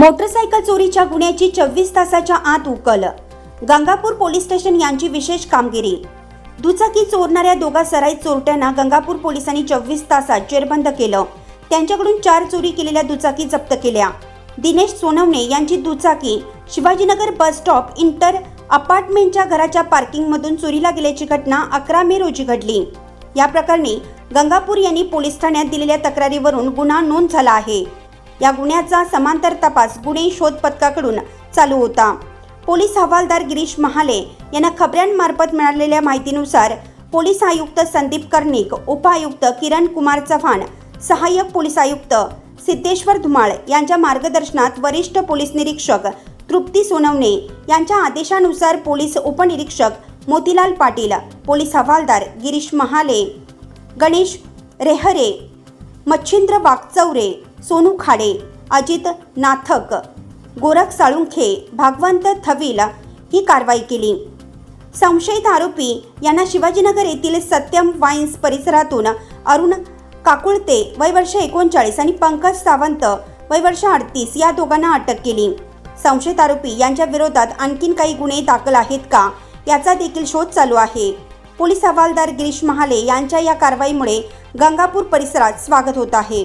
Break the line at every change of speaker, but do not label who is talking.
Motorcycle चोरीच्या गुन्ह्याची चोवीस तासाच्या आत उकल. गंगापूर पोलीस स्टेशन यांची विशेष कामगिरी. दुचाकी चोरणाऱ्या दोघा सराई चोरट्यांना गंगापूर पोलिसांनी चोवीस तासात जेरबंद केलं. त्यांच्याकडून चार चोरी केलेल्या दुचाकी जप्त केल्या. दिनेश सोनवणे यांची दुचाकी शिवाजीनगर बस स्टॉप इंटर अपार्टमेंटच्या घराच्या पार्किंगमधून चोरीला गेल्याची घटना अकरा मे रोजी घडली. या प्रकरणी गंगापूर यांनी पोलीस ठाण्यात दिलेल्या तक्रारीवरून गुन्हा नोंद झाला आहे. या गुन्ह्याचा समांतर तपास गुन्हे शोध पथकाकडून चालू होता. पोलीस हवालदार गिरीश महाले यांना खबऱ्यांमार्फत मिळालेल्या माहितीनुसार पोलीस आयुक्त संदीप कर्णिक उपआयुक्त किरण कुमार चव्हाण सहाय्यक पोलीस आयुक्त सिद्धेश्वर धुमाळ यांच्या मार्गदर्शनात वरिष्ठ पोलीस निरीक्षक तृप्ती सोनवणे यांच्या आदेशानुसार पोलीस उपनिरीक्षक मोतीलाल पाटील पोलीस हवालदार गिरीश महाले गणेश रेहरे मच्छिंद्र वागचौरे सोनू खाडे अजित नाथक गोरख साळुंखे भागवंत थविल ही कारवाई केली. संशयित आरोपी यांना शिवाजीनगर येथील सत्यम वाईन्स परिसरातून अरुण काकुळते वय वर्ष एकोणचाळीस आणि पंकज सावंत वय वर्ष अडतीस या दोघांना अटक केली. संशयित आरोपी यांच्या विरोधात आणखीन काही गुन्हे दाखल आहेत का याचा देखील शोध चालू आहे. पोलीस हवालदार गिरीश महाले यांच्या या कारवाईमुळे गंगापूर परिसरात स्वागत होत आहे.